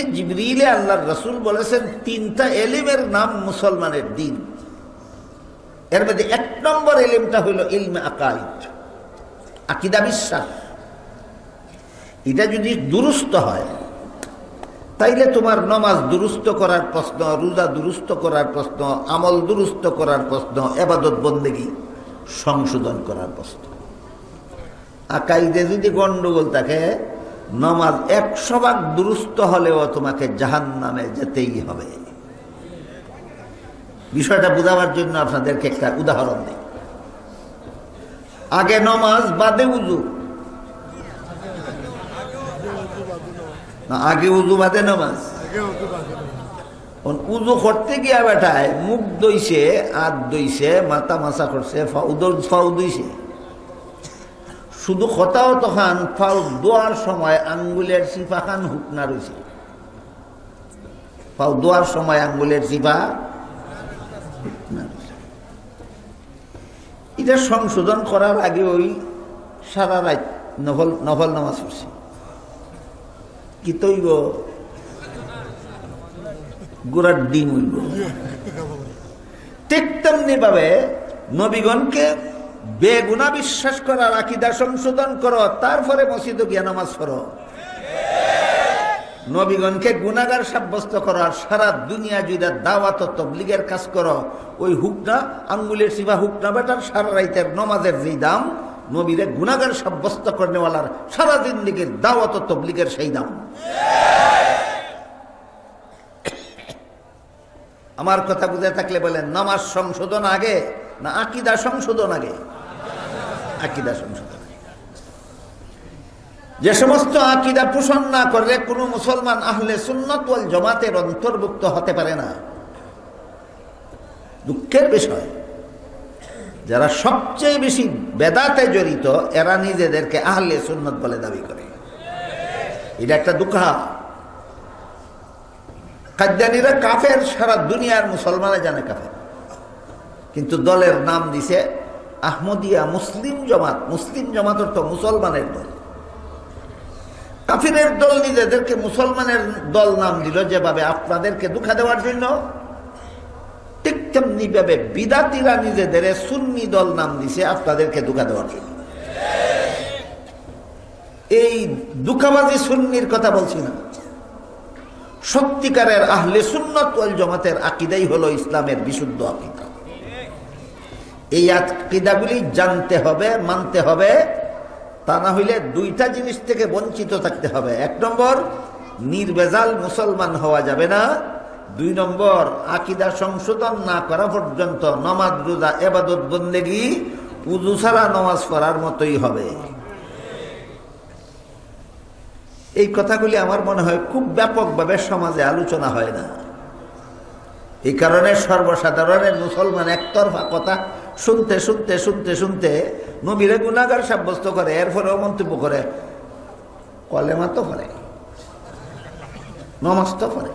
হাদিসে জিবরিলে আল্লাহর রসুল বলেছেন, তিনটা এলিমের নাম মুসলমানের দিন। এর মধ্যে এক নম্বর এলিমটা হইল ইলমে আকাইদ, আকিদা বিশ্বাস। এটা যদি দুরুস্ত হয়, তাইলে তোমার নমাজ দুরুস্ত করার প্রশ্ন, রোজা দুরুস্ত করার প্রশ্ন, আমল দুরুস্ত করার প্রশ্ন, এবাদত বন্দেগি সংশোধন করার প্রশ্ন। আকাইদে যদি গন্ডগোল থাকে নমাজ একশো ভাগ দুরুস্ত হলেও তোমাকে জাহান নামে যেতেই হবে। বিষয়টা বোঝাবার জন্য আপনাদেরকে একটা উদাহরণ দিই। আগে নমাজ, বাদে উজু। আগে উজু, বাদে নমাজ। উজু করতে গিয়া বেটায় মুখ দইছে আত দইছে, মাথা মাথা করছে, ফাউদর ফাউ দইছে শুধু কথাও তখন ফাউ দোয়ার সময় আঙ্গুলের চিপা খান হুকনা রয়েছে ফাউ দোয়ার সময় আঙ্গুলের চিপা এটা সংশোধন করার আগে ওই সারা রাত নফল নফল নামাজ পড়ছি। কি তৈব? গোড়ার ডিম হইব। ঠিক তেমনি ভাবে নবীগণকে বেগুনা বিশ্বাস করার আকিদা সংশোধন করো, তারপরে মসজিদে গিয়া নামাজ পড়ো। নবীগণকে গুণাগার সাব্যস্ত করো, আর সারা দুনিয়া জুড়ে দাওয়াত তবলিগের কাজ করো। ওই হুকনা আঙ্গুলের সিবা হুকনা বেটার, সারা রাইতের নমাজের যেই দাম, নবীরে গুণাগার সাব্যস্ত করেওয়ালার সারা জিন্দিগির দাওয়াত তবলিগের সেই দাম। আমার কথা বুঝে থাকলে বলেন, নামাজ সংশোধন আগে না আকিদা সংশোধন আগে। আকিদা সংশোধন যে সমস্ত আকিদা পোষণ না করলে কোনো মুসলমান আহলে সুন্নত ওয়াল জমাতের অন্তর্ভুক্ত হতে পারে না। দুঃখের বিষয়, যারা সবচেয়ে বেশি বেদাতে জড়িত, এরা নিজেদেরকে আহলে সুন্নত বলে দাবি করে। এটা একটা দুঃখা। কাদ্যানিরা কাফের সারা দুনিয়ার মুসলমানে জানে কাফের। কিন্তু দলের নাম দিছে আহমদিয়া মুসলিম জমাত। মুসলিম জমাত অর্থ মুসলমানের দল। কাফিরের দল নিজেদেরকে মুসলমানের দল নাম দিল যেভাবে আপনাদেরকে দুঃখা দেওয়ার জন্য। ঠিক তেমনি ভাবে বিদাতিরা নিজেদের সুন্নি দল নাম দিছে আপনাদেরকে দুঃখা দেওয়ার জন্য। এই দুঃখাবাজি সুন্নির কথা বলছি না। সত্যিকারের আহলে সুন্নত জমাতের আকিদাই হলো ইসলামের বিশুদ্ধ আকিদা। এই আকিদাগুলি জানতে হবে, মানতে হবে। তা না হইলে দুইটা জিনিস থেকে বঞ্চিত থাকতে হবে। এক নম্বর, নির্বেজাল মুসলমান হওয়া যাবে না। দুই নম্বর, আকিদা সংশোধন না করা পর্যন্ত নমাজ, রোজা, এবাদত, বন্দেগি, উজু ছাড়া নমাজ পড়ার মতোই হবে। এই কথাগুলি আমার মনে হয় খুব ব্যাপকভাবে সমাজে আলোচনা হয় না। এই কারণে সর্বসাধারণের মুসলমান একতরফা কথা শুনতে শুনতে শুনতে শুনতে নবীরে গুণাগার সাব্যস্ত করে, এরপরেও মন্তব্য করে। কলেমা তো করে নমাজ তো করে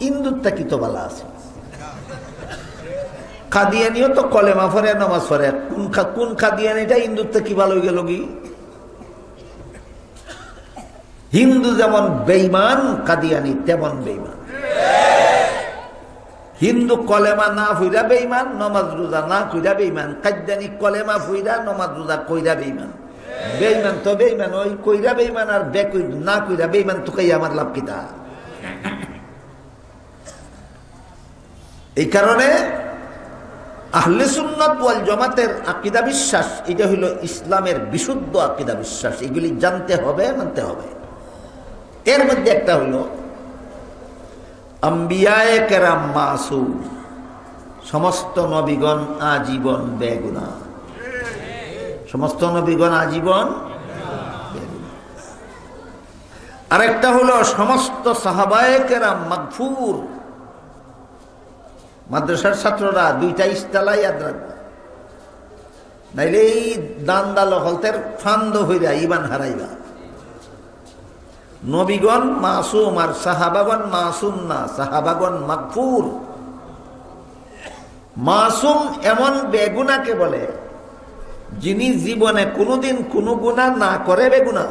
ইন্দুরটা কি তো বালা আছে? খাদিয়ানিও তো কলেমা ফরে নমাজ ফরে কোন কোন খাদিয়ানিটা ইন্দুরটা কি ভালো গেল কি? হিন্দু যেমন বেইমান কাদিয়ানি তেমন বেইমান হিন্দু কলেমা না ফুইরা বেইমান নমাজ রোজা না কইরা বেইমান কাদ্যানি কলেমা ফুইরা, নমাজ রোজা কইরা বেইমান বেইমান তো বেইমান ওই কইরা বেইমান আর বে না কইরা বেইমান তো কাই আমার লাভ কিতা এই কারণে আহলে সুন্নত ওয়াল জমাতের আকিদা বিশ্বাস, এটা হইল ইসলামের বিশুদ্ধ আকিদা বিশ্বাস। এগুলি জানতে হবে, মানতে হবে। এর মধ্যে একটা হলো আম্বিয়ায় কেরাম মাসুম। সমস্ত নবীগণ আজীবন বেগুনা। সমস্ত নবীগণ আজীবন আরেকটা হলো সমস্ত সাহাবায় কেরাম মাগফুর। মাদ্রাসার ছাত্ররা দুইটা ইস্তালা ইয়াদ রাখবে নাইলে এই দান দাল হলতের ফান্দ হইরা ইমান হারাইবা। নবীগণ মাসুম আর সাহাবাগন মাসুম না সাহাবাগন মাকফুর। মাসুম এমন বেগুনাকে বলে, যিনি জীবনে কোনোদিন কোনো গুণা না করে বেগুনা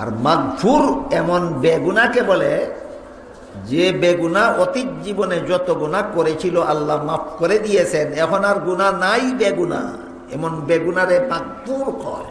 আর মাগফুর এমন বেগুনাকে বলে, যে বেগুনা অতীত জীবনে যত গুণা করেছিল আল্লাহ মাফ করে দিয়েছেন, এখন আর গুণা নাই বেগুনা এমন বেগুনারে মাগফুর কয়।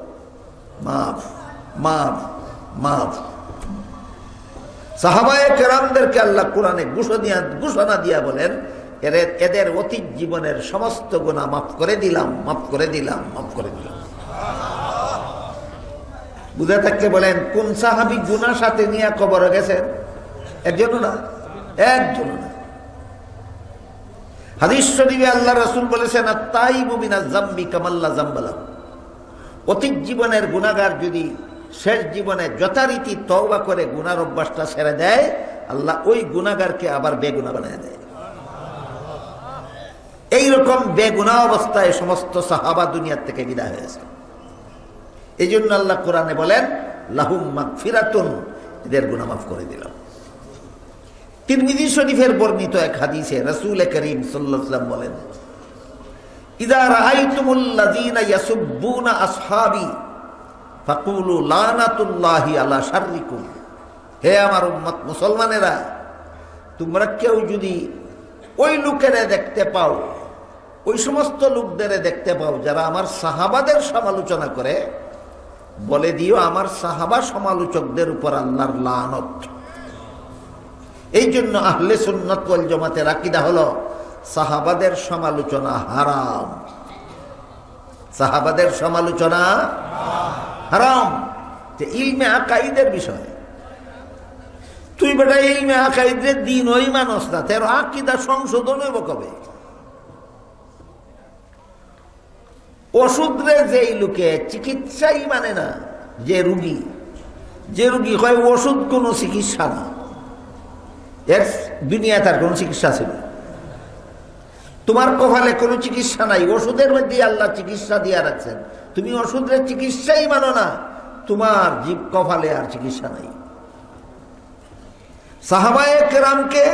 মাফ মাফ মাফ। সাহাবায়ে কেরামদেরকে আল্লাহ কোরআনে ঘোষণা ঘোষণা দিয়া বলেন এদের অতীত জীবনের সমস্ত মাফ করে দিলাম, মাফ করে দিলাম, মাফ করে দিলাম। বুঝে থাকলে বলেন, কোন সাহাবি গুনার সাথে নিয়ে কবর গেছেন একজনও না একজনও না। হাদিস শরীফে আল্লাহ রসুল বলেছেন তাই বুবিনা জাম্বি কামাল্লা জাম্বালা অতীত জীবনের গুণাগার যদি শেষ জীবনে যথারীতি তওবা করে গুনার অভ্যাসটা ছেড়ে দেয়, আল্লাহ ওই গুণাগারকে আবার বেগুনা বানিয়ে দেয়। এইরকম বেগুনা অবস্থায় সমস্ত সাহাবা দুনিয়ার থেকে বিদায় হয়েছে। এই জন্য আল্লাহ কোরআনে বলেন, লাহুম মাক ফিরাতুন এদের গুণা মাফ করে দিলাম তিরমিজি শরীফের বর্ণিত এক হাদিসে রসুল করিম সাল্লাম বলেন হে আমার মুসলমানেরা, তোমরা কেউ যদি ওই লোকেরা দেখতে পাও, ওই সমস্ত লোকদের দেখতে পাও যারা আমার সাহাবাদের সমালোচনা করে, বলে দিও আমার সাহাবা সমালোচকদের উপর আল্লাহর লানত। এই জন্য আহলে সুন্নত ওয়াল জামাতের আকিদা হলো সাহাবাদের সমালোচনা হারাম। সাহাবাদের সমালোচনা হারাম। যে ইলমে আকাইদের বিষয়। তুই বেটা ইলমে আকাইদের দিন ওই মানুষ না, তের আকিদা সংশোধন হইব কবে? ওষুধরে যেই লোকে চিকিৎসাই মানে না, যে রুগী। যে রুগী হয় ওষুধ কোনো চিকিৎসা না। এর দুনিয়া তার কোনো চিকিৎসা ছিল তোমার কপালে কোনো চিকিৎসা নাই, ওষুধের মধ্যে আল্লাহ চিকিৎসা দিয়া রাখছেন। তুমি ওষুধের চিকিৎসাই মানো না, তোমার জীব কপালে আর চিকিৎসা নাই। সাহাবায়ে কেরামকে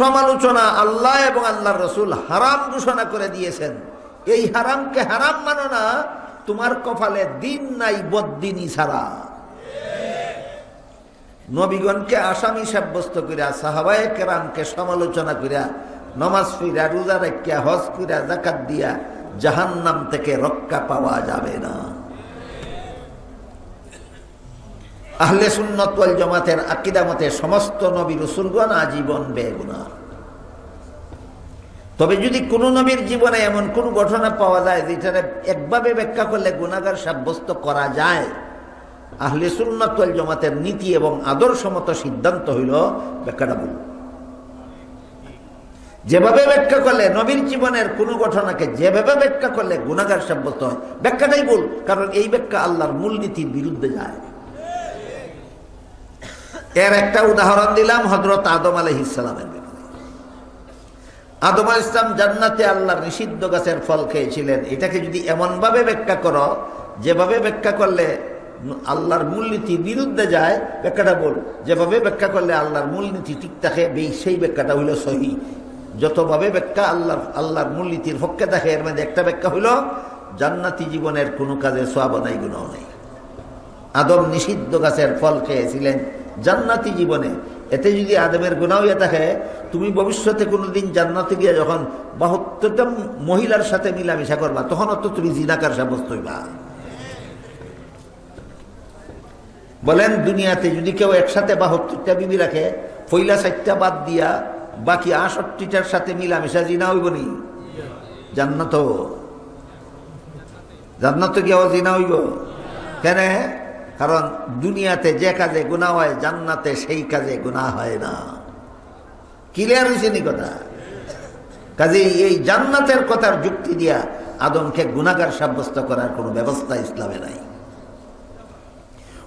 সমালোচনা আল্লাহ এবং আল্লাহর রসুল হারাম ঘোষণা করে দিয়েছেন। এই হারামকে হারাম মানো না, তোমার কপালে দিন নাই বদিনই ছাড়া নবীগণকে আসামি সাব্যস্ত করিয়া, সাহাবায়ে কেরামকে সমালোচনা করিয়া নমাজ ফিরা, রোজা রাখিয়া, হজ করিয়া জাকাত দিয়া জাহান্নাম থেকে রক্ষা পাওয়া যাবে না। আহলে সুন্নত ওয়াল জামাতের আকিদা মতে সমস্ত নবী রসুলগণ আজীবন বেগুনা তবে যদি কোন নবীর জীবনে এমন কোন ঘটনা পাওয়া যায় যেটা একভাবে ব্যাখ্যা করলে গুণাগার সাব্যস্ত করা যায়, আহলে সুন্নত ওয়াল জামাতের নীতি এবং আদর্শ মতো সিদ্ধান্ত হইল ব্যাখ্যাটা বলব যেভাবে ব্যাখ্যা করলে নবীর জীবনের কোন ঘটনাকে যেভাবে ব্যাখ্যা করলে গুণাগার সাব্যস্ত হয়, ব্যাখ্যাটাই বল কারণ এই ব্যাখ্যা আল্লাহর মূলনীতির বিরুদ্ধে যায়। এর একটা উদাহরণ দিলাম হজরত আদম আলহিসের আদম আল ইসলাম জান্নাতে আল্লাহর নিষিদ্ধ গাছের ফল খেয়েছিলেন। এটাকে যদি এমনভাবে ব্যাখ্যা করো, যেভাবে ব্যাখ্যা করলে আল্লাহর মূলনীতির বিরুদ্ধে যায়, ব্যাখ্যাটা বল যেভাবে ব্যাখ্যা করলে আল্লাহর মূলনীতি ঠিক থাকে, সেই ব্যাখ্যাটা হইল সহি। যতভাবে ব্যাখ্যা আল্লাহর আল্লাহর মূলনীতির পক্ষে দেখে, এর মধ্যে একটা ব্যাখ্যা হইল, জান্নাতি জীবনের কোনো কাজে সোয়াব নাই গুণাও নেই। আদম নিষিদ্ধ গাছের ফল খেয়েছিলেন। জান্নাতি জীবনে এতে যদি আদমের গুণাও ইয়ে থাকে, তুমি ভবিষ্যতে কোনোদিন জান্নাতে গিয়ে যখন বাহাত্তরটা মহিলার সাথে মিলামিশা করবা তখন তো তুমি জিনাকার সাব্যস্ত হইবা। বলেন, দুনিয়াতে যদি কেউ একসাথে বাহাত্তরটা বিবি রাখে, পয়লা চারটা বাদ দিয়া বাকি আষট্টিটার সাথে মিলামিশা জিনা হইব নি? জান্নাত জান্নাত গিয়াও জিনা হইব? কেন? কারণ দুনিয়াতে যে কাজে গুণা হয়, জান্নাতে সেই কাজে গুণা হয় না। ক্লিয়ার হয়েছে নি কথা? কাজে এই জান্নাতের কথার যুক্তি দিয়া আদমকে গুণাগার সাব্যস্ত করার কোনো ব্যবস্থা ইসলামে নাই।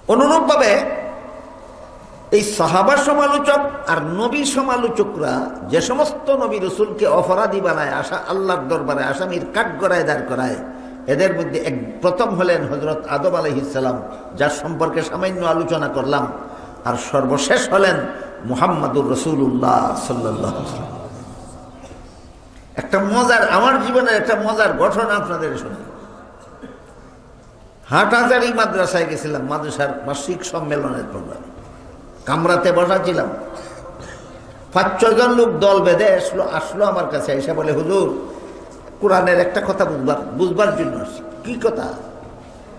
অনুরূপভাবে এই সাহাবা সমালোচক আর নবী সমালোচকরা যে সমস্ত নবী রসুলকে অপরাধী বানায় আসা আল্লাহর দরবারে, আসামির কাঠ গড়ায়, দাঁড় করায়, এদের মধ্যে এক প্রথম হলেন হজরত আদম আলহিসাল্লাম যার সম্পর্কে সামান্য আলোচনা করলাম, আর সর্বশেষ হলেন মুহাম্মাদুর রসুল্লাহ সাল্লাহ একটা মজার, আমার জীবনের একটা মজার ঘটনা আপনাদের শুনি হাটহাজারি মাদ্রাসায় গেছিলাম, মাদ্রাসার বার্ষিক সম্মেলনের প্রোগ্রামে কামরাতে বসা ছিলাম পাঁচ, ছয়জন লোক দল বেঁধে আসলো আসলো আমার কাছে এসে বলে, হুজুর, কোরআনের একটা কথা বুঝবার বুঝবার জন্য কি কথা?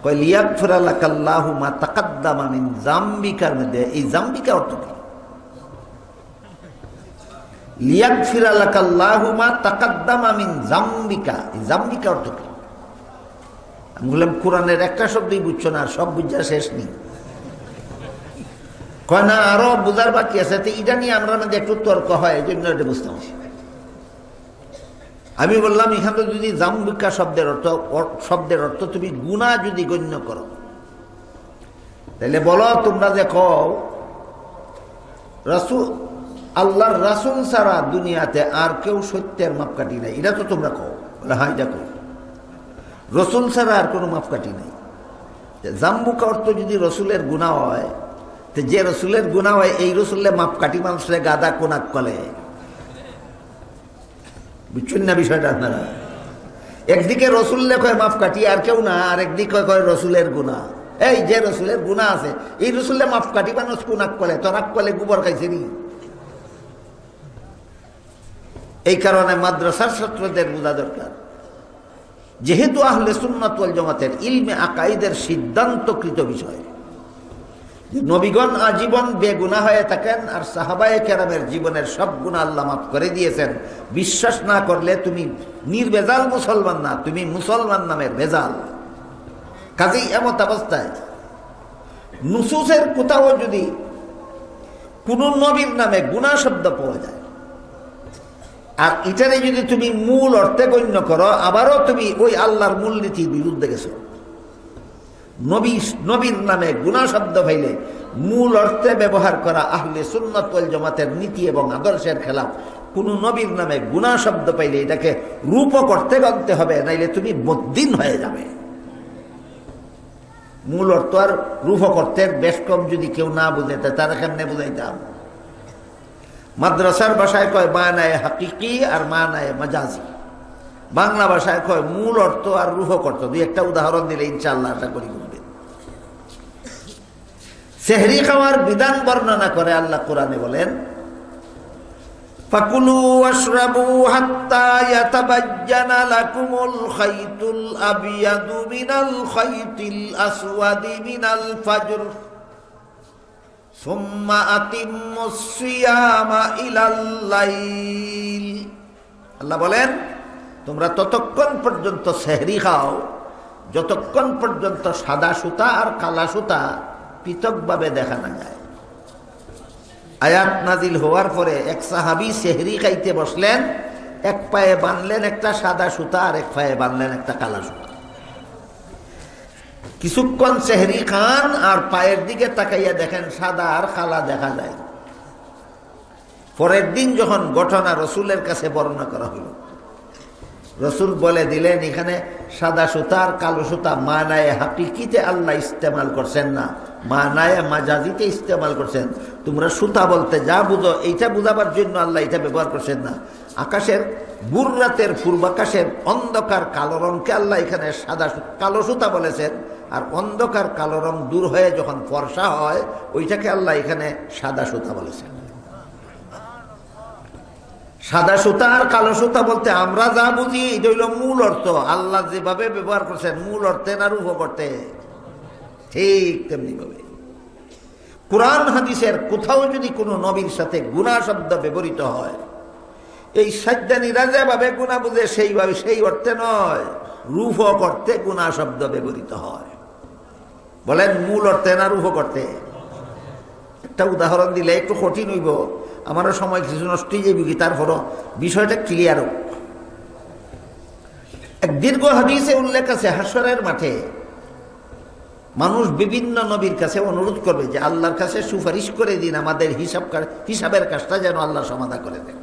কয় লিয়াক ফিরাল্লাহ মা তাকাদ্দামা মিন জাম্বিকার মধ্যে এই জাম্বিকা অর্থ কি? লিয়াক ফিরাল্লাহ মা তাকাদ্দামা মিন জাম্বিকা এই জাম্বিকা অর্থ কি? আমি বললাম, কোরআনের একটা শব্দই বুঝছ না, সব বুঝা শেষ নেই। কয় না আরও বুঝার বাকি আছে? তো এটা নিয়ে আমরা মধ্যে একটু তর্ক হয়, এই জন্য এটা বুঝতে আমি বললাম, এখানে যদি জাম্বিকা শব্দের অর্থ শব্দের অর্থ তুমি গুণা যদি গণ্য করো তাহলে বলো তোমরা যে কও, রাসুল, আল্লাহর রাসুল ছাড়া দুনিয়াতে আর কেউ সত্যের মাপকাঠি নাই। এটা তো তোমরা কও। বলে হ্যাঁ এটা কও রসুল ছাড়া আর কোনো মাপকাঠি নাই। জাম্বুকা অর্থ যদি রসুলের গুণা হয় তো যে রসুলের গুণা হয় এই রসুল্লে মাপকাঠি মানুষের গাদা কোনাক কলে। বুঝছেন না বিষয়টা আপনারা? একদিকে রসুল্লে কয় মাপকাঠি, আর কেউ না, আর একদিকে কয় রসুলের গুণা এই যে রসুলের গুণা আছে, এই রসুল্লে মাপকাঠি মানুষ কোনাক কলে, তরাক কলে গোবর খাইছে নি? এই কারণে মাদ্রাসার ছাত্রদের বোঝা দরকার। যেহেতু আহলে সুন্নাত জামাতের ইলমে আকাইদের সিদ্ধান্তকৃত বিষয়। নবীগণ আজীবন বেগুনা হয়ে থাকেন আর সাহাবায়ে কেরামের জীবনের সব গুণা আল্লাহ মাফ করে দিয়েছেন। বিশ্বাস না করলে তুমি নির্বেজাল মুসলমান না, তুমি মুসলমান নামের ভেজাল কাজেই এমত অবস্থায় নুসুসের কোথাও যদি কোন নবীর নামে গুণা শব্দ পাওয়া যায়, আর এটারে যদি তুমি মূল অর্থে গণ্য করো, আবারও তুমি ওই আল্লাহর মূলনীতির বিরুদ্ধে গেছো। নবী, নবীর নামে গুণা শব্দ পাইলে মূল অর্থে ব্যবহার করা আহলে সুন্নত ওয়াল জামাতের নীতি এবং আদর্শের খেলাফ। কোন নবীর নামে গুণা শব্দ পাইলে এটাকে রূপ করতে গণতে হবে, নাইলে তুমি বদ্দিন হয়ে যাবে। মূল অর্থ আর রূপ করতে বেশ কম যদি কেউ না বুঝে, তা তারা কেমনে বুঝাইতাম মাদ্রাসার ভাষায় কয়, মানায় হাকিকি আর মানায় মাজাজি। বাংলা ভাষায় কয়, মূল অর্থ আর রূহ অর্থ। দুই একটা উদাহরণ দিলে ইনশাল্লাহ আশা করি। সেহরি খাওয়ার বিধান বর্ণনা করে আল্লাহ কোরআনে বলেন فكلوا واشربوا حتى يتبين لكم الخيط الأبيض من الخيط الأسود من الفجر ثم أتموا الصيام إلى الليل আল্লাহ বলেন তোমরা ততক্ষণ পর্যন্ত সেহরি খাও যতক্ষণ পর্যন্ত সাদা সুতা আর কালা সুতা পৃথকভাবে দেখা না যায়। আয়াত নাজিল হওয়ার পরে এক সাহাবি সেহরি খাইতে বসলেন, এক পায়ে বানলেন একটা সাদা সুতা আর এক পায়ে বানলেন একটা কালা সুতা। কিছুক্ষণ সেহরি খান আর পায়ের দিকে তাকাইয়া দেখেন সাদা আর কালা দেখা যায়। পরের দিন যখন ঘটনা রসুলের কাছে বর্ণনা করা হলো রসুল বলে দিলেন, এখানে সাদা সুতা আর কালো সুতা মানায় হাকিকিতে আল্লাহ ইস্তেমাল করছেন না। মানায় মাজাজিতে ইস্তেমাল করছেন। তোমরা সুতা বলতে যা বুঝো, এইটা বুঝাবার জন্য আল্লাহ এটা ব্যবহার করছেন না। আকাশের বুর রাতের পূর্বাকাশের অন্ধকার কালো রঙকে আল্লাহ এখানে সাদা কালো সুতা বলেছেন। আর অন্ধকার কালো রং দূর হয়ে যখন ফর্সা হয়, ওইটাকে আল্লাহ এখানে সাদা সুতা বলেছেন। সাদা সুতা আর কালো সুতা বলতে আমরা যা বুঝি, এটা হইল মূল অর্থ। আল্লাহ যেভাবে ব্যবহার করছেন, মূল অর্থে না রূপ করতে ঠিক তেমনি ভাবে কোরআন হাদিসের কোথাও যদি কোনো নবীর সাথে গুণা শব্দ ব্যবহৃত হয়, এই সাজ্জানীরা যেভাবে গুণা বুঝে, সেইভাবে সেই অর্থে নয় রূপ করতে গুণা শব্দ ব্যবহৃত হয়। বলেন মূল অর্থে না রূপ করতে একটা উদাহরণ দিলে একটু কঠিন হইব। আমারও সময় কিছু নষ্ট হয়ে যাবে তারপরও বিষয়টা ক্লিয়ার হোক। এক দীর্ঘ হাদিসে উল্লেখ আছে, হাসরের মাঠে মানুষ বিভিন্ন নবীর কাছে অনুরোধ করবে যে আল্লাহর কাছে সুপারিশ করে দিন, আমাদের হিসাব হিসাবের কাজটা যেন আল্লাহ সমাধা করে দেন।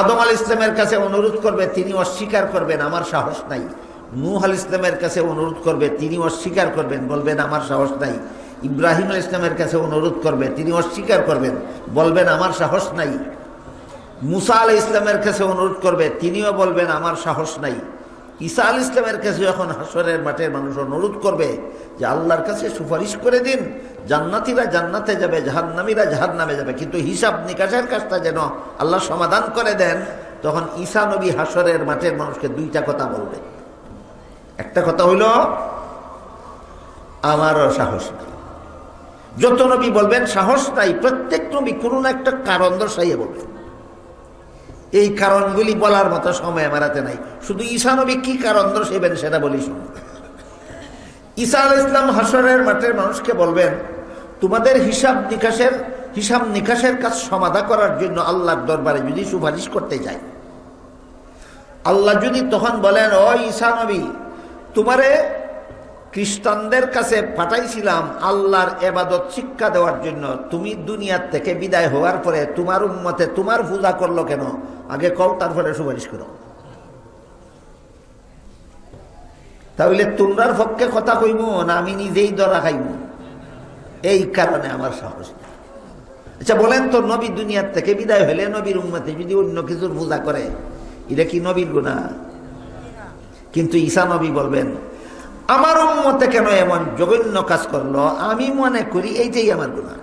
আদম আল ইসলামের কাছে অনুরোধ করবে, তিনি অস্বীকার করবেন, আমার সাহস নাই। নূহ আল ইসলামের কাছে অনুরোধ করবে, তিনি অস্বীকার করবেন, বলবেন, আমার সাহস নাই। ইব্রাহিম ইসলামের কাছে অনুরোধ করবে তিনি অস্বীকার করবেন, বলবেন, আমার সাহস নাই। মুসা আল ইসলামের কাছে অনুরোধ করবে, তিনিও বলবেন, আমার সাহস নাই। ঈসা আল ইসলামের কাছে যখন হাসরের মাঠের মানুষ অনুরোধ করবে যে আল্লাহর কাছে সুপারিশ করে দিন, জান্নাতিরা জান্নাতে যাবে, জাহান্নামীরা জাহান নামে যাবে, কিন্তু হিসাব নিকাশের কাজটা যেন আল্লাহ সমাধান করে দেন, তখন ঈসা নবী হাসরের মাঠের মানুষকে দুইটা কথা বলবে। একটা কথা হইল আমারও সাহস নাই। যত নবী বলবেন, সাহস নাই প্রত্যেক নবী কোনো না একটা কারণ দর্শাইয়ে বলবেন। এই কারণগুলি বলার মতো সময় আমার হাতে নাই। শুধু ঈশা নবী কি কারণ দর্শাইবেন সেটা বলি শুনুন। ঈসা আল ইসলাম হাসরের মাঠের মানুষকে বলবেন, তোমাদের হিসাব নিকাশের হিসাব নিকাশের কাজ সমাধা করার জন্য আল্লাহর দরবারে যদি সুপারিশ করতে যায় আল্লাহ যদি তখন বলেন, ও ঈসা নবী, তোমারে খ্রিস্টানদের কাছে পাঠাইছিলাম আল্লাহর এবাদত শিক্ষা দেওয়ার জন্য। তুমি দুনিয়ার থেকে বিদায় হওয়ার পরে তোমার উন্মতে তোমার পূজা করল কেন? আগে কল, তারপরে সুপারিশ করো। তাহলে তোমরার পক্ষে কথা কইব না আমি নিজেই দরা খাইব এই কারণে আমার সাহস আচ্ছা বলেন তো, নবী দুনিয়ার থেকে বিদায় হলে নবীর উন্মতে যদি অন্য কিছুর পূজা করে, এটা কি নবীর গুণা কিন্তু ঈসা নবী বলবেন আমার উন্মতে কেন এমন জঘন্য কাজ করল? আমি মনে করি এইটাই আমার গুণা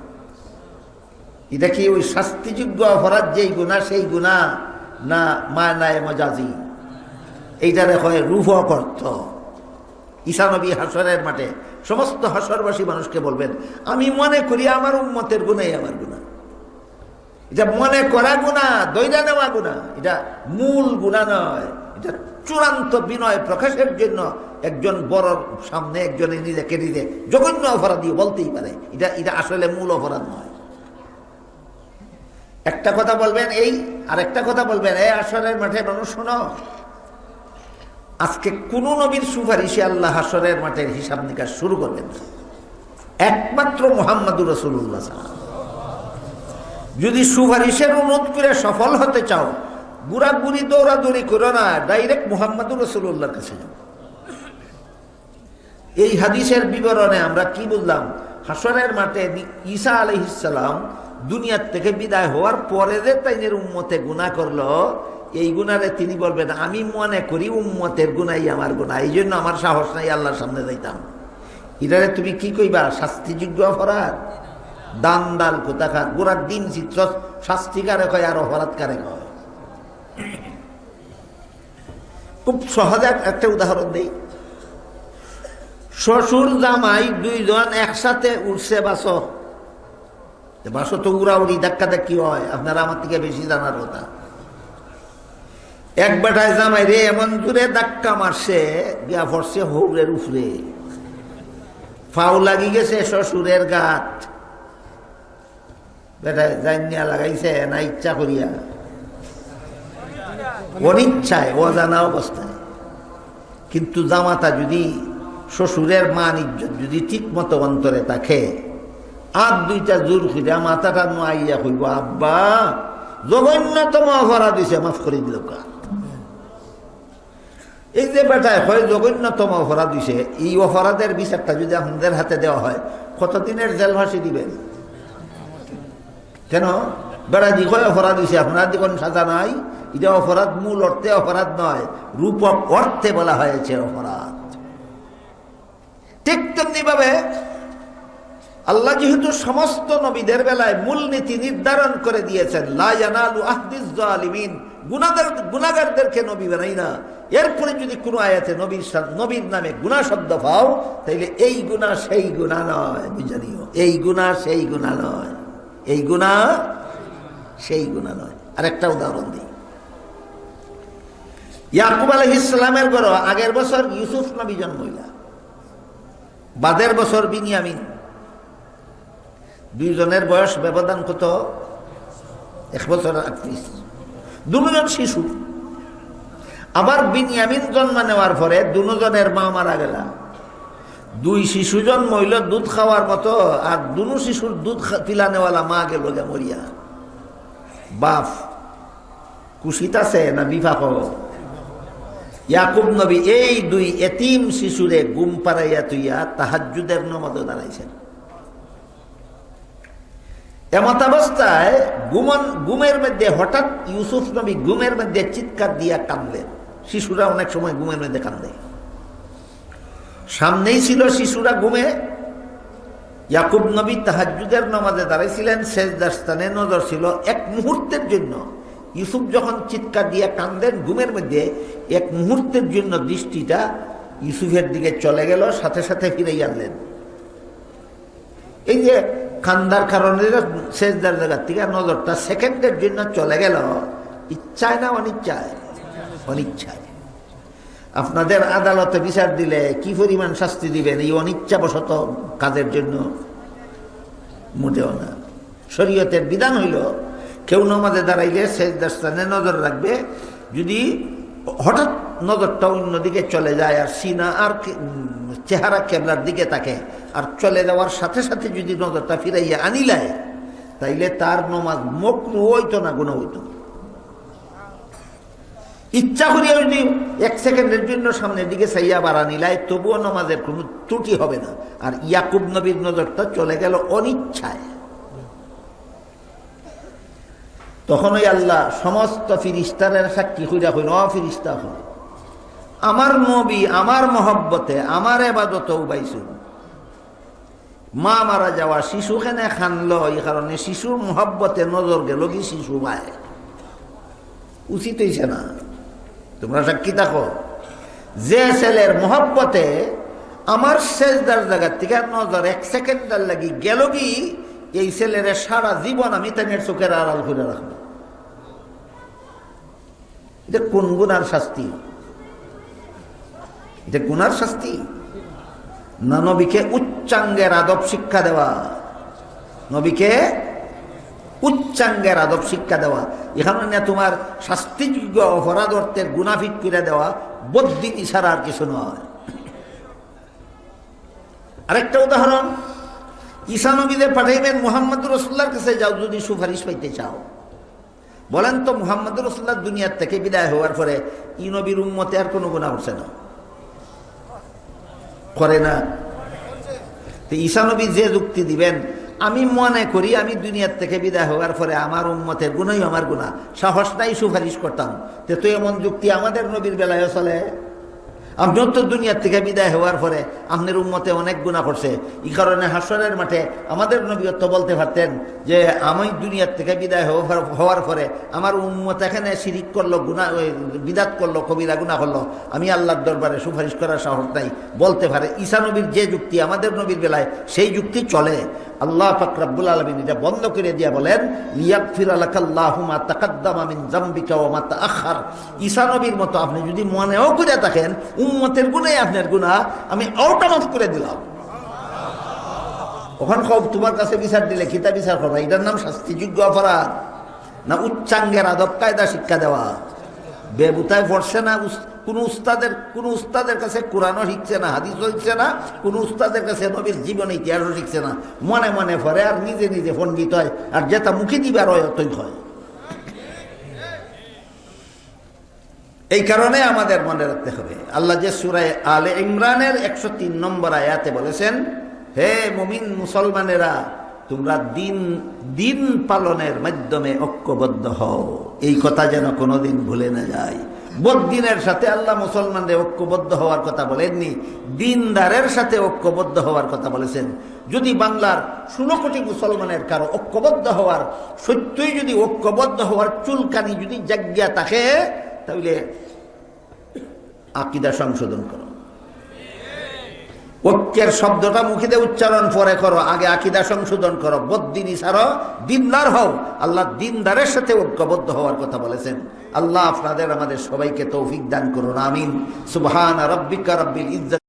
এটা কি ওই শাস্তিযোগ্য অপরাধ যেই গুণা সেই গুণা না মা মায়নায় মজাজি? এইটারে হয় রূপ অর্থ ঈশানবী হাসরের মাঠে সমস্ত হাসরবাসী মানুষকে বলবেন, আমি মনে করি আমার উন্মতের গুণাই আমার গুণা এটা মনে করা গুণা দৈরা নেওয়া গুণা এটা মূল গুণা নয়। এটা চূড়ান্ত বিনয় প্রকাশের জন্য একজন বড় সামনে একজনে নিজেকে নিজে জঘন্য অপরাধী বলতেই পারে। এটা এটা আসলে মূল অপরাধ নয়। একটা কথা বলবেন এই আর একটা কথা বলবেন এই আসরের মাঠে মানুষ শোনো। আজকে কোন নবীর সুপারিশে আল্লাহ হাসরের মাঠের হিসাব নিকাশ শুরু করবেন একমাত্র মোহাম্মদুর রসুল্লাহ যদি সুপারিশের অনুরোধ করে সফল হতে চাও গুড়াগুড়ি দৌড়াদৌড়ি করো না ডাইরেক্ট মোহাম্মদুর রসুল্লাহর কাছে যাও। এই হাদিসের বিবরণে আমরা কি বললাম? হাসরের মাঠে ঈসা আলহিসাম দুনিয়ার থেকে বিদায় হওয়ার পরে যে তাইনের উম্মতে গুণা করল, এই গুণারে তিনি বলবেন, আমি মনে করি উম্মতের গুণাই আমার গুণা এই জন্য আমার সাহস নাই, আল্লাহর সামনে যাইতাম। এটারে তুমি কি কইবা? শাস্তিযোগ্য অপরাধ? দান দাল কোথাকার? গোড়ার দিন চিত্র শাস্তিকারে কয় আর অপরাধ কারে কয়? খুব সহজে একটা উদাহরণ দেই। শ্বশুর জামাই দুইজন একসাথে উঠছে বাস। বাস তো উড়াউড়ি ধাক্কা ধাক্কি হয়, আপনারা আমার থেকে বেশি জানার কথা। এক বেটায় জামাই, রে, এমন জোরে ধাক্কা মারছে গিয়া পড়ছে হৌরের উফরে। ফাউ লাগি গেছে শ্বশুরের গাত। বেটায় জানিয়া লাগাইছে, না, ইচ্ছা করিয়া। অনিচ্ছায়, অজানা অবস্থায়। কিন্তু জামাতা যদি শ্বশুরের মান ইজ্জত যদি ঠিক মতো অন্তরে থাকে, আর দুইটা জোর খুঁজা মাথাটা নোয়াইয়া কইব, আব্বা, জঘন্যতম অপরাধ দিছে মাফ করে দিল এই যে বেটায় হয়, জঘন্যতম অপরাধ দিছে এই অপরাধের বিচারটা যদি আপনাদের হাতে দেওয়া হয়, কতদিনের জেলভাসি দিবেন? কেন? বেড়া দিকে অপরাধ দিছে আপনার দিকে সাজা নাই? এটা অপরাধ মূল অর্থে অপরাধ নয়, রূপক অর্থে বলা হয়েছে অপরাধ। ঠিক তেমনি ভাবে আল্লাহ যেহেতু সমস্ত নবীদের বেলায় মূলনীতি নির্ধারণ করে দিয়েছেন লায়ানালু গুনাগার গুনাগারদেরকে নবী বানাই না। এরপরে যদি কোনো আয়াতে নবীর নবীর নামে গুণা শব্দ পাও, তাইলে এই গুণা সেই গুণা নয় বুঝানিও এই গুণা সেই গুণা নয়। এই গুণা সেই গুণা নয়। আরেকটা উদাহরণ দিই। ইয়াকুব আলহ ইসলামের ঘর, আগের বছর ইউসুফ নবী জন্মইলা বাদের বছর বিনিয়ামিন। দুইজনের বয়স ব্যবধান কত? এক বছর আটত্রিশ। দুজন শিশু। আবার বিনিয়ামিন জন্ম নেওয়ার পরে দুজনের মা মারা গেলা। দুই শিশু জন্ম হইল, দুধ খাওয়ার মতো, আর দুনো শিশুর দুধ খা- পিলানেওয়ালা মা গেল মরিয়া। বাপ কুশিত আছে না বিভাগ ইয়াকুব নবী, এই দুই এতিম শিশুরে গুম পাড়াইয়া তুইয়া তাহাজুদের নমদে দাঁড়াইছেন। এমত অবস্থায় গুমন গুমের মধ্যে, হঠাৎ ইউসুফ নবী গুমের মধ্যে চিৎকার দিয়া কাঁদলেন। শিশুরা অনেক সময় গুমের মধ্যে কান্দে। সামনেই ছিল শিশুরা ঘুমে। ইয়াকুব নবী তাহাজুদের নামাজে দাঁড়াইছিলেন শেষ দাস্তানে নজর ছিল এক মুহূর্তের জন্য। ইউসুফ যখন চিৎকার দিয়ে কান্দেন, ঘুমের মধ্যে এক মুহূর্তের জন্য দৃষ্টিটা ইউসুফের দিকে চলে গেল, সাথে সাথে ফিরে আনলেন এই যে কান্দার কারণে শেষদার জায়গার থেকে নজরটা সেকেন্ডের জন্য চলে গেল, ইচ্ছায় না অনিচ্ছায়? অনিচ্ছায়। আপনাদের আদালতে বিচার দিলে কি পরিমাণ শাস্তি দিবেন এই অনিচ্ছাবশত কাজের জন্য? মোটেও না। শরীয়তের বিধান হইল কেউ নমাজে দাঁড়াইলে শেষ দাস্তানে নজর রাখবে, যদি হঠাৎ নজরটা অন্যদিকে চলে যায় আর সিনা আর চেহারা কেবলার দিকে তাকে আর চলে যাওয়ার সাথে সাথে যদি নজরটা ফিরাইয়া আনিলায় তাইলে তার নমাজ মকরু হইতো না গুণ হইতো ইচ্ছা করিয়া যদি এক সেকেন্ডের জন্য সামনের দিকে সাইয়া বাড়া নিলায় তবুও নমাজের কোনো ত্রুটি হবে না। আর ইয়াকুব নবীর নজরটা চলে গেল অনিচ্ছায়। তখন ওই আল্লাহ সমস্ত ফিরিস্তারের সাক্ষী হইরা হইল অ ফিরিস্তা হল আমার নবী, আমার মহব্বতে, আমার এবাদত উবাইছুন মা মারা যাওয়া শিশু খানে খানল এই কারণে শিশুর মহব্বতে নজর গেল কি শিশু মায়। উচিত হইছে না। তোমরা সাক্ষী থাকো। যে ছেলের মহব্বতে আমার শেষদার জায়গার থেকে নজর এক সেকেন্ডার লাগি গেল কি এই ছেলের সারা জীবন আমি তাদের চোখের আড়াল করে রাখব। এটা কোন গুনার শাস্তি? এটা গুনার শাস্তি? না নবীকে উচ্চাঙ্গের আদব শিক্ষা দেওয়া? নবীকে উচ্চাঙ্গের আদব শিক্ষা দেওয়া। এখানে না তোমার শাস্তিযোগ্য অপরাধ অর্থের গুণাফিট করে দেওয়া বদ্যি ইশারা আর কিছু নয়। আরেকটা উদাহরণ ঈসা নবীদের পাঠাইবেন মোহাম্মদ রসুল্লার কাছে যাও, যদি সুপারিশ পাইতে চাও। বলেন তো মোহাম্মদ রসুল্লাহ দুনিয়ার থেকে বিদায় হওয়ার পরে ই নবীর উম্মতে আর কোনো গুণা উঠছে না? করে না। তো ঈসা নবী যে যুক্তি দিবেন, আমি মনে করি আমি দুনিয়ার থেকে বিদায় হওয়ার পরে আমার উম্মতের গুণই আমার গুণা সাহস নাই সুপারিশ করতাম। তে তো এমন যুক্তি আমাদের নবীর বেলায় চলে। আপনিও তো দুনিয়ার থেকে বিদায় হওয়ার পরে আপনার উম্মতে অনেক গুণা করছে। এই কারণে হাসরের মাঠে আমাদের নবীয়ত্ব বলতে পারতেন যে, আমি দুনিয়ার থেকে বিদায় হওয়ার- পরে আমার উম্মত এখানে শিরিক করল গুণা বিদাত করল, কবিরা গুণা করল। আমি আল্লাহর দরবারে সুপারিশ করার সাহস নাই। বলতে পারে, ঈসা নবীর যে যুক্তি আমাদের নবীর বেলায়, সেই যুক্তি চলে। আল্লাহ ফাকরাবুল আলমিন এটা বন্ধ করে দিয়ে বলেন লিয়াকফির আলাকাল্লাহুমা তাকাদ্দামা জামবিকা ওয়া মা তাআখার ঈসা নবীর মতো আপনি যদি মনেও করে থাকেন, উম্মতের গুণে আপনার গুনাহ আমি অটোমাট করে দিলাম। ওখান সব তোমার কাছে বিচার দিলে খিতা বিচার করবা? এটার নাম শাস্তিযোগ্য অপরাধ। না উচ্চাঙ্গের আদব কায়দা শিক্ষা দেওয়া। বেবুতায় পড়ছে না কোন উস্তাদের কোন উস্তাদের কাছে কোরআনও শিখছে না, হাদিসও শিখছে না, কোন উস্তাদের কাছে নবীর জীবন ইতিহাসও শিখছে না। মনে মনে পড়ে আর নিজে নিজে পণ্ডিত হয়, আর যেটা মুখে দিবার হয় অতই হয় এই কারণে আমাদের মনে রাখতে হবে, আল্লাহ যে সুরায় আলে ইমরানের একশো তিন নম্বর আয়াতে বলেছেন, হে মুমিন মুসলমানেরা, তোমরা দিন দিন পালনের মাধ্যমে ঐক্যবদ্ধ হও। এই কথা যেন কোনোদিন ভুলে না যায়। বদিনের সাথে আল্লাহ মুসলমানদের ঐক্যবদ্ধ হওয়ার কথা বলেননি, দিনদারের সাথে ঐক্যবদ্ধ হওয়ার কথা বলেছেন। যদি বাংলার ষোলো কোটি মুসলমানের কারও ঐক্যবদ্ধ হওয়ার, সত্যই যদি ঐক্যবদ্ধ হওয়ার চুলকানি যদি জাজ্ঞা থাকে, তাহলে আকিদা সংশোধন করো। ঐক্যের শব্দটা মুখে দিয়ে উচ্চারণ পরে করো, আগে আকিদা সংশোধন করো, বদ্দিনী ছাড়ো, দিনদার হও। আল্লাহ দিনদারের সাথে ঐক্যবদ্ধ হওয়ার কথা বলেছেন। আল্লাহ আপনাদের, আমাদের সবাইকে তৌফিক দান করুন, আমিন। সুবহান রব্বিকা রব্বিল ইজ্জত